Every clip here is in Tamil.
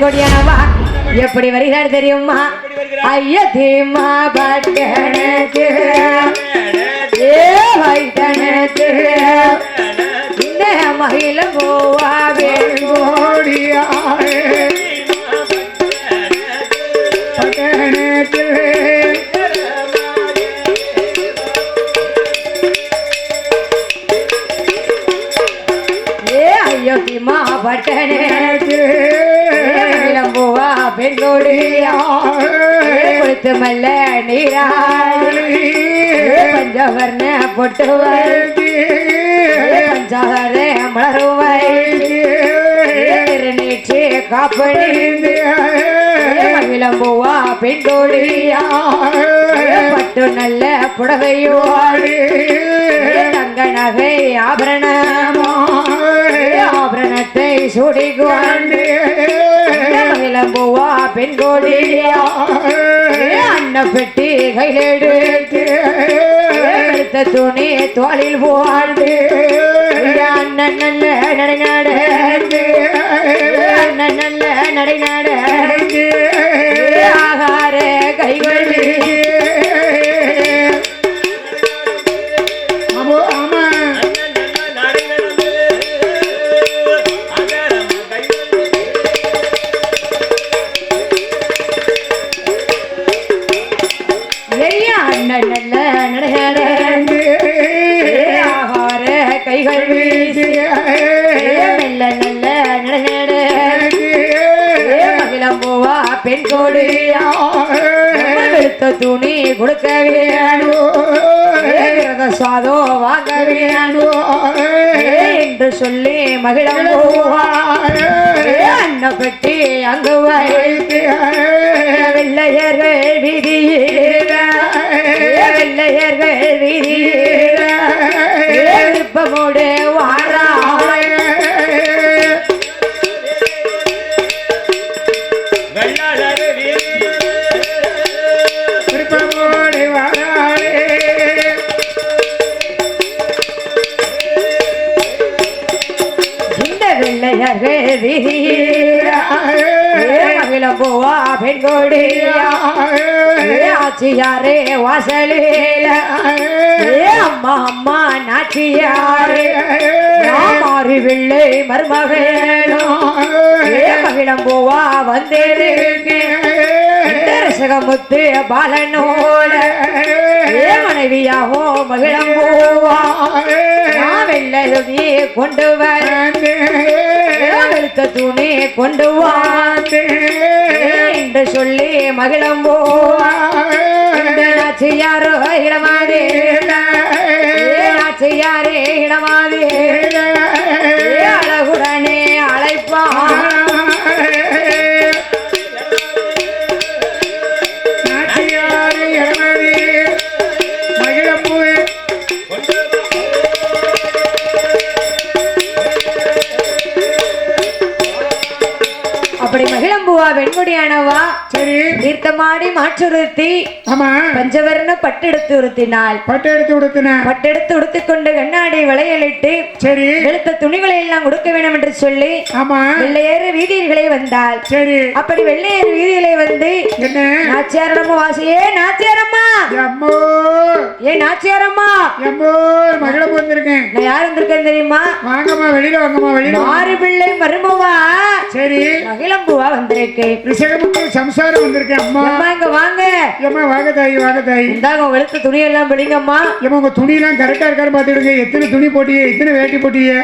கொடியானவா? எப்படி வருகிறார் தெரியுமா? ஐயா தீமா பட்டணத்து. ஏ வைத்தனத்து. இந்த மகிழ போவா கோடியாரே கொடுத்து மல்ல நீராளி பஞ்சவர்ண பொட்டுவை பஞ்சார மலருவை நீச்சு காப்படி விளம்புவா பெண்கொடியா பட்டு நல்ல புடவையோடு தங்க நகை ஆபரணமோ ஆபரணத்தை சுடிக்கொண்டு விளம்புவா பெண்கொடியா அன்ன பெட்டி கையிலெடுத்து எடுத்த துணி தோளில் போட்டு அண்ணன் நல்ல நடை நடந்து அண்ணன் நல்ல நடை நடந்து ஆகார கைகள் வெளுத்த துணி கொடுக்க வேணும் விரத வாங்க வேணும் என்று சொல்லி மகிழம்பூவா அன்ன பெட்டி அங்கு வைத்து வெள்ளையர்கள் வீதியில. வெள்ளையர்கள் வெள்ளையர்கள் வீதியில மகிழம்பூவா ஆச்சியாரே வாசலில அம்மா அம்மா நாச்சியாரே மாறி வெள்ளை மருமகனும் ஏ மகிழம்பூவா வந்தேருக்கேன் பாலனோட ஏ மனைவியாவோ மகிழம்பூவா நான் வெள்ளி கொண்டு வந்து வெளுத்த தூணே கொண்டு வந்து என்று சொல்லி மகிழம் இந்த நாச்சியாரோ இடமாதே நாச்சியாரே இடமாதே அப்படி மகிழம்பூவா வெண்முடியானவா? சரி. தீர்த்தமாடி மாற்றுறுத்தி ஆமா. பஞ்சவர்ண பட்டெடுத்து உறுத்தினாள் பட்டு எடுத்து கொடுத்தன பட்டெடுத்து உடுத்திக்கொண்டு கண்ணாடி வளையலிட்டு சரி. வெளுத்த துணிகளை எல்லாம் கொடுக்க வேண்டும் என்று சொல்லி ஆமா. வெள்ளையேறு வீதிகளே வந்தாள். சரி. அப்படி வெள்ளையேறு வீதியிலே வந்து என்ன? நாச்சியாரம்மா வாசியே நாச்சியாரம்மா எம்மோ! ஏ நாச்சியாரம்மா மகிழப்பூ வந்திருக்கேன் நான் யார் வந்திருக்கேன் தெரியுமா? வாங்கம்மா வெளியில வாங்கம்மா வெளியில. மாறு பிள்ளை மருமவா! சரி. மகிழம்பூவா வந்திருக்கேன் ரிஷகமுக்கு சம்சாரம் வந்திருக்கேன் அம்மா. அம்மா இங்க வாங்க. ஏம்மா வாங்க தாயி வாங்க தாயி. இந்தாங்க வெளுத்த துணி எல்லாம் பிடிங்கம்மா. ஏம்மா உங்க துணியெல்லாம் கரெக்டா இருக்கான்னு பாத்துடுங்க எத்தனை துணி போட்டியே எத்தனை வேட்டி போட்டியே.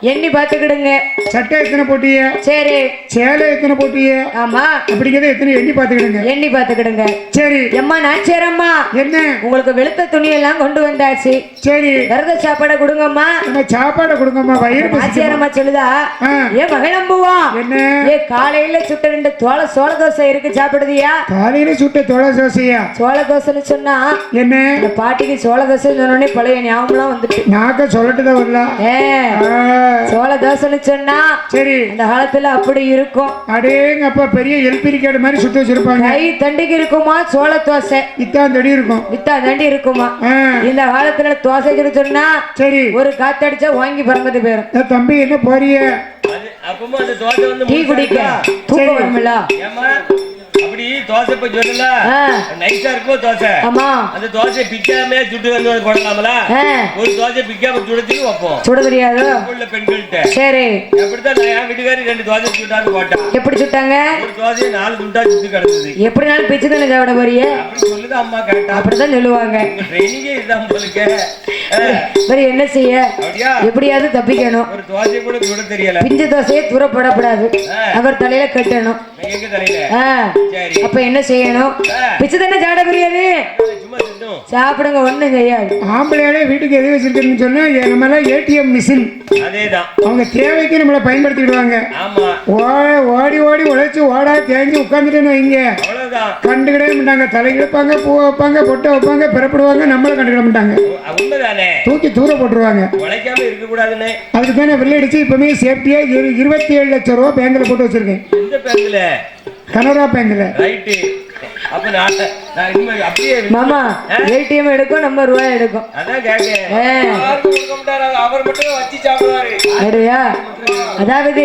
எண்ணி பார்த்துக்கிடுங்க. சட்டை எத்தனை போட்டியே? சரி. சேலை எத்தனை போட்டியே? ஆமா. அப்படிங்கிறத எத்தனை எண்ணி பாத்துக்கிடுங்க எண்ணி பார்த்துக்கிடுங்க. சரி. எம்மா நாச்சியாரம்மா என்ன? உங்களுக்கு வெளுத்த துணி எல்லாம் கொண்டு வந்தாச்சு. சரி. விரத சாப்பாடை கொடுங்கம்மா. நம்ம சாப்பாடை கொடுங்கம்மா? வயிறு? நாச்சியாரம்மா சொல்லுதா? ஆ. ஏ மகிழம்புவா என்ன? ஏ காலையில சுட்ட ரெண்டு தோள சோள தோசை இருக்கு சாப்பிடுதியா? காலையில சுட்ட தொலை தோசையா? சோள தோசைன்னு சொன்னா என்ன? பாட்டிக்கு சோள தோசை சொன்னோடனே பழைய ஞாபகம்லாம் வந்துட்டு. நாக்க சொல்லட்டுதான் வரலாம் ஏ. சோள தோசைன்னு சொன்னா சரி. அந்த காலத்துல அப்படி இருக்கும். அடேங்க அப்பா பெரிய எல்பிரி கேடு மாதிரி சுத்த வச்சிருப்பாங்க. கை தண்டிக்கு இருக்குமா? சோள தோசை இத்தான் தடி இருக்கும்? வித்தா தண்டி இருக்குமா? இந்த காலத்துல தோசைக்கு சொன்னா சரி. ஒரு காத்தடிச்சா வாங்கி பறந்துட்டு போயிரும். ஏ, தம்பி என்ன போறிய? அப்பமா அந்த தோசை வந்து டீ குடிக்க. தூக்கம். வரும்ல. அப்படி தோசை இப்ப சொல்லல. நைஸா இருக்கும் தோசை? ஆமா. அந்த தோசை பிக்காம சுட்டு வந்து போடலாமல ஒரு தோசை பிக்காம சுடத்துக்கு வைப்போம். சுட தெரியாதோ? உள்ள பெண்கள்கிட்ட. சரி. அப்படித்தான் நான் என் வீட்டுக்காரி ரெண்டு தோசை சுட்டான்னு போட்டான். எப்படி சுட்டாங்க? ஒரு தோசையை நாலு துண்டா சுட்டு கிடந்தது. எப்படினாலும் பிச்சு தானே சாப்பிட போறிய சொல்லுது அம்மா கேட்டா. அப்படிதான் சொல்லுவாங்க. ட்ரைனிங்கே இதுதான் உங்களுக்கு. சரி என்ன செய்ய? எப்படியாவது தப்பிக்கணும். ஒரு தோசை கூட சுட தெரியல. பிஞ்சு தோசையை தூரப்படக்கூடாது அவர் தலையில கட்டணும். அப்ப என்ன செய்யணும்? பிச்சு தானே சாப்பிட முடியாது சாப்பிடுங்க ஒண்ணும் செய்யாது. ஆம்பளையாலே வீட்டுக்கு எது வச்சிருக்கேன்னு சொன்னா எ- நம்ம எல்லாம் ஏடிஎம் மிஷின் அதேதான். அவங்க தேவைக்கு நம்மளை பயன்படுத்திடுவாங்க ஆமா. ஓ- ஓடி ஓடி உழைச்சி ஓடா தேஞ்சு உட்காந்துட்டேன்னு வைங்க. கண்டுக்கிடவே மாட்டாங்க. தலை இழுப்பாங்க பூ வைப்பாங்க பொட்டை வைப்பாங்க பிறப்படுவாங்க நம்மள கண்டுக்கிட மாட்டாங்க. தூக்கி தூர போட்டுருவாங்க. உழைக்காம இருக்க கூடாதுன்னு அதுக்கு தான் நான் வெள்ளை அடிச்சு இப்பவுமே சேஃப்டியா இரு இருபத்தி ஏழு லட்சம் ரூபா பேங்க்ல போட்டு வச்சிருக்கேன். எந்த பேங்க்ல கனரா பேங்க்ல ரைட்டு அப்ப நான் நான் இனிமே அப்படியே இரு- மாமா ஏடிஎம் எடுக்கும் நம்ம ரூபாய் எடுக்கும். அதான் அவர் மட்டும் வச்சு சாப்பிடுவாரு. அப்படியா அதாவது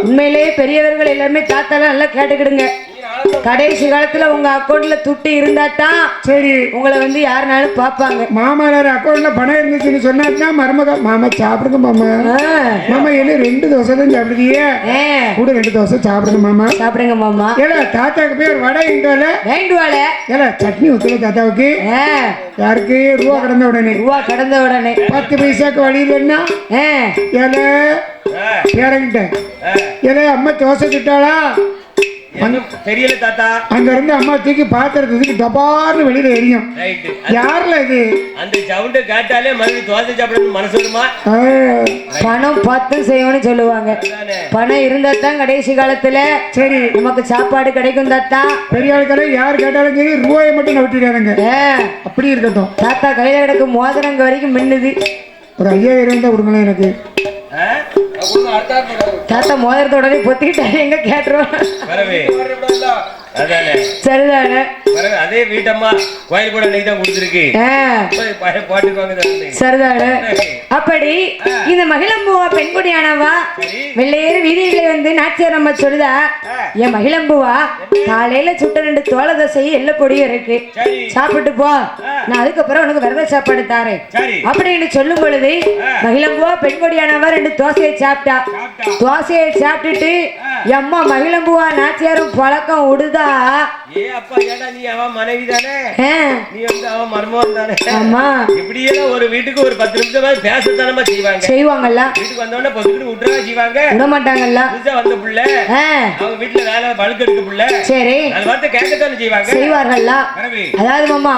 உண்மையிலேயே பெரியவர்கள் எல்லாருமே தாத்தாலாம் நல்லா கேட்டுக்கிடுங்க. கடைசி காலத்துல உங்க அக்கௌண்ட்ல துட்டு இருந்தா தான் சரி. உங்களை வந்து யாருனாலும் பாப்பாங்க மாமனார் அக்கௌண்ட்ல பணம் இருந்துச்சுன்னு சொன்னாருன்னா மருமக மாமா சாப்பிடுங்க மாமா. மாமா என்ன ரெண்டு தோசை தான் சாப்பிடுறீங்க ஆ, கூட ரெண்டு தோசை சாப்பிடுங்க மாமா. சாப்பிடுங்க மாமா. ஏல தாத்தாக்கு போய் ஒரு வடை இங்கல வேண்டுவாள. ஏல சட்னி ஊத்துல தாத்தாவுக்கு? யாருக்கு? ரூபா கடந்த உடனே. ரூபா கடந்த உடனே. பத்து பைசாக்கு வழி இல்லைன்னா ஏல ஆ. ஏல அம்மா தோசை சுட்டாளா? தெரியல தாத்தா. அங்க இருந்து அம்மா தூக்கி பாத்திரத்தை தூக்கி டபார்னு வெளியில எரியும் யாருல இது? அந்த சவுண்டை கேட்டாலே மறுபடியும் தோசை சாப்பிடணும்னு மனசு வருமா? பணம் பார்த்து செய்யணும்னு சொல்லுவாங்க. பணம் இருந்தா தான் கடைசி காலத்துல சரி. நமக்கு சாப்பாடு கிடைக்கும் தாத்தா. பெரிய ஆட்களை யார் கேட்டாலும் சரி ரூபாயை மட்டும் நவிட்டிடாதுங்க ஆ, அப்படி இருக்கட்டும். தாத்தா கையில கிடக்கு மோதிரங்க வரைக்கும் மின்னுது. ஒரு ஐயாயிரம் தான் கொடுங்களேன் எனக்கு? தாத்தா மோதிரத்த உடனே பொத்திக்கிட்டாரு. எங்க கேட்டுருவோம் வரவே அதானே. சரிதானே? வரவே அதே வீட்டம்மா கோயில் கூட நெய் தான் கொடுத்துருக்கு பாட்டுக்குவாங்க தம்பி. சரிதானே? அப்படி இந்த மகிழம்பூவா பெண்குடியானவா? வெள்ளையேறு வீதியில வந்து நாச்சியார் அம்மா சொல்லுதா என் மகிழம்பூவா காலையில சுட்ட ரெண்டு தோள தோசை எல்ல பொடியும் இருக்கு. சாப்பிட்டு போ. நான் அதுக்கப்புறம் உனக்கு விரத சாப்பாடு தாரேன். அப்படின்னு சொல்லும் பொழுது மகிழம்பூவா பெண்கொடியானவா ரெண்டு தோசையை சாப்பிட்டா. தோசையை சாப்பிட்டுட்டு எம்மா மகிழம்பூவா நாச்சியாரும் பழக்கம் விடுதா ஏ அப்பா ஏடா நீ அவன் மனைவி தானே? நீ வந்து அவன் மர்மம் தானே? ஆமா. இப்படியெல்லாம் ஒரு வீட்டுக்கு ஒரு பத்து நிமிஷம் பேசத்தானமா செய்வாங்க. செய்வாங்கல்ல. வீட்டுக்கு வந்த உடனே பொசுக்கிட்டு விட்டுறா செய்வாங்க. விட மாட்டாங்கல்ல புதுசா வந்த புள்ள. அவங்க வீட்டுல வேலை பழுக்கெடுக்க புள்ள. சரி. அது வார்த்தை கேட்கத்தானே செய்வாங்க. செய்வார்கள்ல. அதாவது மாமா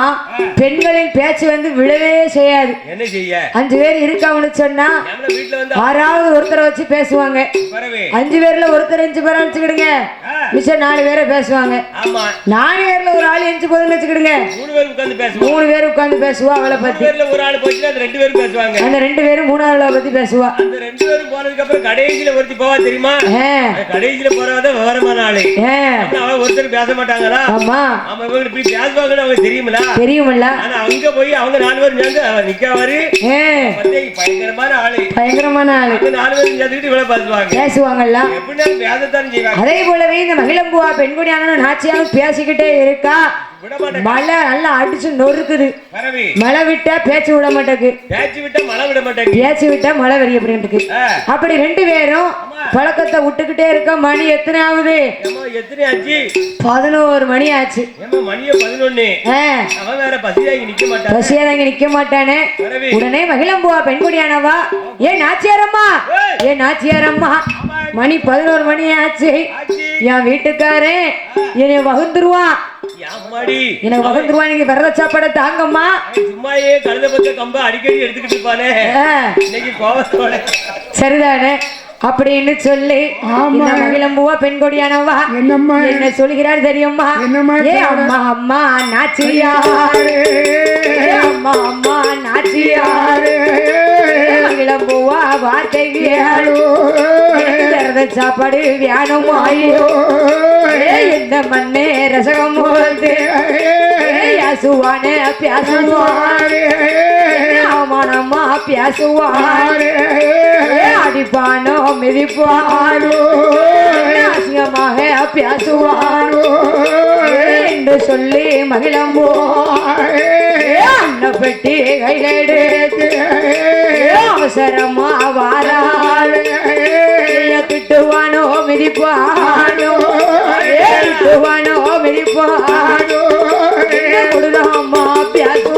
பெண்களின் பேச்சு வந்து விடவே செய்யாது. என்ன செய்ய? அஞ்சு பேர் இருக்காங்கன்னு சொன்னா வீட்டுல வந்து ஆறாவது ஒருத்தரை வச்சு பேசுவாங்க. வரவே அஞ்சு பேர்ல ஒருத்தர் அஞ்சு பேரை வச்சுக்கிடுங்க ஆ, மிச்சம் நாலு பேரை பேசுவாங்க. ஆமா. நாலு பேர்ல ஒரு ஆள் எஞ்சி போதுன்னு வச்சுக்கிடுங்க. மூணு பேர் உட்கார்ந்து உட்கார்ந்து பேசுவா அவளை பத்தி. ஒரு ஆள் போச்சுன்னா அது ரெண்டு பேரும் பேசுவாங்க. அந்த ரெண்டு பேரும் மூணாவது பத்தி பேசுவா. அந்த ரெண்டு பேரும் போனதுக்கு அப்புறம் கடைசியில ஒருத்தி போவா தெரியுமா? அந்த கடைசியில போறவதான் விவரமான ஆளு. அவன் ஒருத்தர் பேச மாட்டாங்களா? ஆமா. ஆமா இவங்க இப்படி பேசுவாங்கன்னு அவங்க தெரியுமில தெரியுமில்ல. ஆனா அங்க போய் அவங்க நாலு பேரும் சேர்ந்து அவன் நிக்கவாரு. பயங்கரமான ஆளு. பயங்கரமான ஆளு. நாலு பேரும் சேர்ந்துக்கிட்டு இவ்வளவு பேசுவாங்க பேசுவாங்கல்ல? அதே போலவே இந்த மகிழம்புவா பெண்குடியான நாச்சியாலும் பேசிக்கிட்டே இருக்கா. மழை நல்லா அடிச்சு நொறுக்குது. மழை விட்டா பேச்சு விட மாட்டேக்கு. பேச்சு விட்டா மழை விட மாட்டேங்க பேச்சு விட்டா மழை அப்படின்ட்டு ஆ, அப்படி ரெண்டு பேரும் பழக்கத்தை விட்டுக்கிட்டே இருக்க மணி எத்தனை ஆகுது? எத்தனை ஆச்சு? பதினோரு மணி ஆச்சு. மணிய பதினொன்னு. வேற பசியாகி நிக்க மாட்டான். பசியாதங்க நிக்க மாட்டானே? உடனே மகிழம்புவா பெண்குடியானவா ஏன் நாச்சியாரம்மா. ஏன் நாச்சியாரம்மா. மணி பதினோரு மணி ஆச்சு. என் வீட்டுக்காரன் என்னை வகுந்துருவான். எனக்கு வகுந்துருவான் நீங்க விரத சாப்பாடை தாங்கம்மா. அவன் சும்மாயே கழுத பத்த கம்ப அடிக்கடி எடுத்துக்கிட்டு இருப்பானே. இன்னைக்கு சரிதானே? அப்படின்னு சொல்லி பெண்கொடியானவா என்னம்மா? என்ன சொல்கிறார் தெரியுமா? என்னம்மா ஏ அம்மா அம்மா நாச்சியா ஏ அம்மா அம்மா நாச்சியா மகிழம்புவா வார்த்தை கேளு விரத சாப்பாடு வியானமாயோ இந்த மண்ணே ரசகம் போது யாசுவான பியாசுவான் அவமானமா பேசுவான் ஏ, அடிப்பானோ மிதிப்பான். அசிங்கமாக பேசுவான் என்று சொல்லி மகிழம்போ அன்ன பெட்டி கையில எடுத்து. அவசரமா வாராள் திட்டுவானோ மிதிப்பானோ? திட்டுவானோ மிதிப்பானோ? கொடுதாமா பேசுவானோ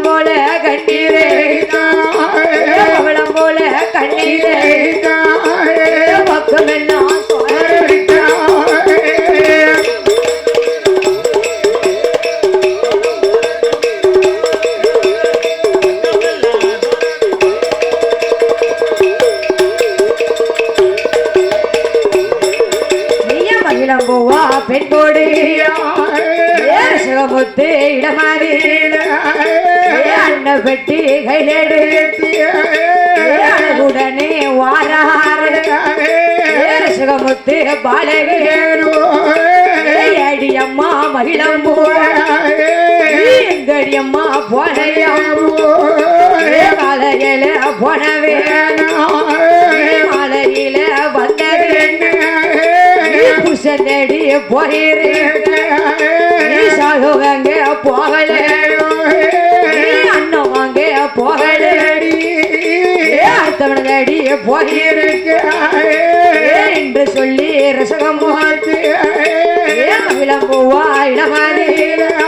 பவளம் போல கண்ணீரே பவளம் போல கண்ணீரே பக்கமெல்லாம் பெண் போடு. சிவமுத்து இடமாறி. பெட்டி கையிலெடு உடனே வாராறு சிவமுத்து பாலகேரு ஏடி அம்மா மகிழம் எங்கடி அம்மா போனையம்மோ காலையில போனவே. மாலையில வந்தவே. புருஷன் தேடி போகிறேன். நீ சாகுவாங்க போகல. தேடி போகிறேன் என்று சொல்லி ரசகம் போட்டு விளம்புவா இடமாறி அவமானம்மா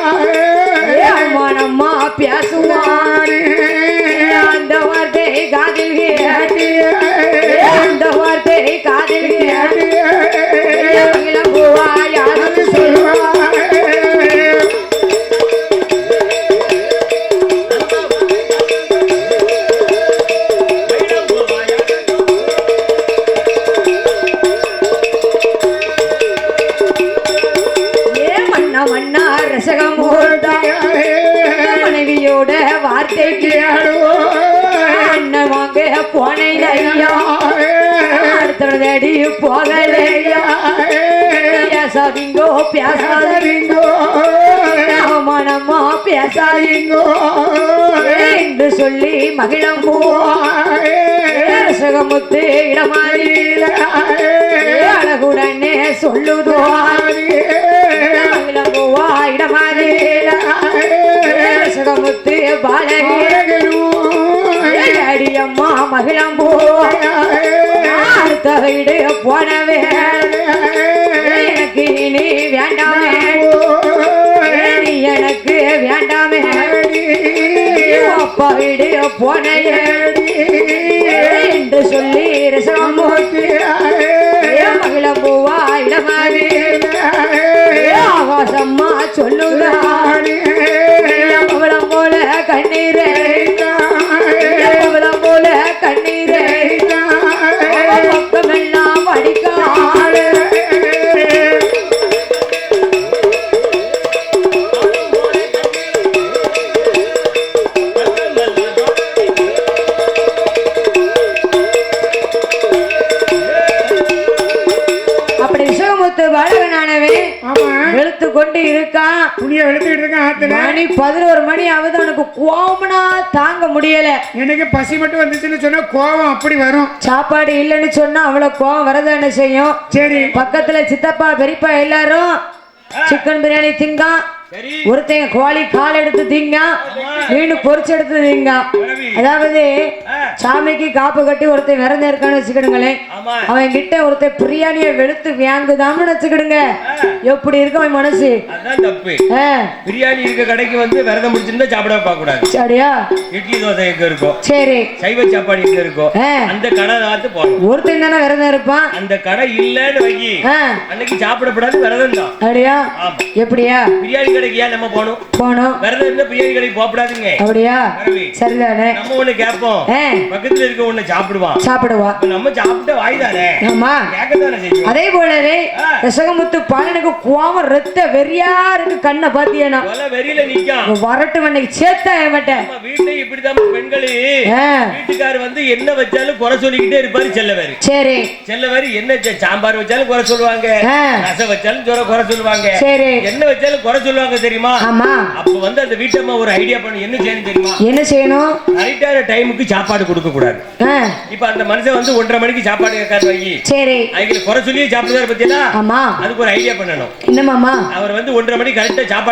மனைவியோட வார்த்தைக்கு அண்ணன் வாங்க போனேன் ஐயா. அடுத்த தேடி போகலையா. பேசாதீங்கோ பேசாதீங்கோ. மனமா பேசாதீங்கோ. என்று சொல்லி மகிழம் ரசகமுத்து இடமாறியில. அழகுடனே சொல்லுதோ. மகிழம் போவா இடமாறியில. ரசகமுத்து பாலகேரு அடியம்மா மகிழம் போடு போனவே எனக்கு நீ வேண்டாமே நீ எனக்கு வேண்டாமே அப்பா இடு போனையே என்று சொல்லி ரசமூர்த்தி மகிழம் பூவா இடமாவே ஆகாசம்மா சொல்லுங்க போல மணி பதினோரு மணி ஆகுது அவனுக்கு கோவம்னா தாங்க முடியல. எனக்கு பசி மட்டும் வந்துச்சுன்னு சொன்னா கோவம் அப்படி வரும். சாப்பாடு இல்லைன்னு சொன்னா அவ்வளவு கோவம் வரதானே செய்யும்? சரி. பக்கத்துல சித்தப்பா பெரியப்பா எல்லாரும் சிக்கன் பிரியாணி திங்கான் சரி. ஒருத்தன் கோழி கால் எடுத்து திங்க மீன் பொரிச்சு எடுத்து திங்க. அதாவது. சாமிக்கு காப்பு கட்டி ஒருத்தன் விரதம் இருக்கான்னு வச்சுக்கிடுங்களேன். அவன் கிட்ட ஒருத்தன் பிரியாணியை வெளுத்து வாங்குதாம்னு வச்சுக்கிடுங்க. எப்படி இருக்கு அவன் மனசு? அதான் தப்பு. பிரியாணி இருக்க கடைக்கு வந்து விரதம் முடிச்சிருந்தா சாப்பிட பார்க்க கூடாது சரியா? இட்லி தோசை எங்க இருக்கும் சரி. சைவ சாப்பாடு எங்க இருக்கும் அந்த கடை பார்த்து போகணும். ஒருத்தன் தானே விரதம் இருப்பான்? அந்த கடை இல்லன்னு வை ஆ, அன்னைக்கு சாப்பிடப்படாது விரதம் தான். அப்படியா எப்படியா? பிரியாணி கடைக்கு ஏன் நம்ம போகணும்? போனோம் விரதம் இருந்தா பிரியாணி கடைக்கு போகக்கூடாதுங்க அப்படியா. சரிதானே. நம்ம ஒண்ணு கேட்போம். பக்கத்துல இருக்க ஒண்ணு சாப்பிடுவான் சாப்பிடுவா. நம்ம சாப்பிட்ட வாய்தானே? ஆமா. அதே போலவே. ரசகமுத்து பாலனுக்கு கோவம் ரத்த வெறியா இருக்கு கண்ணை பாத்தியனா? கொலை வெறியில நிக்கான் வரட்டு அன்னைக்கு சேர்த்தா ஏமாட்டேன் வீட்டுல இப்படிதான் பெண்களு. வீட்டுக்கார் வந்து என்ன வச்சாலும் குறை சொல்லிக்கிட்டே இருப்பாரு செல்லவாரு. சரி. செல்லவாரு என்ன சாம்பார் வச்சாலும் குறை சொல்லுவாங்க. ரசம் வச்சாலும் சொல்ல குறை சொல்லுவாங்க. சரி. என்ன வச்சாலும் குறை சொல்லுவாங்க தெரியுமா? ஆமா. அப்ப வந்து அந்த வீட்டம்மா ஒரு ஐடியா பண்ணி என்ன செய்யணும் தெரியுமா? என்ன செய்யணும்? கரெக்டான டைமுக்கு சாப்பாடு கொடுக்க கூடாது இப்ப அந்த மனுஷன் வந்து ஒன்றரை மணிக்கு சாப்பாடு கேட்காரு வை சரி. அவங்களுக்கு குறை சொல்லியே சாப்பிடுறாரு பத்தியா? ஆமா. அதுக்கு ஒரு ஐடியா பண்ணணும். என்னமாமா அவர் வந்து ஒன்றரை மணிக்கு கரெக்டா சாப்பாடு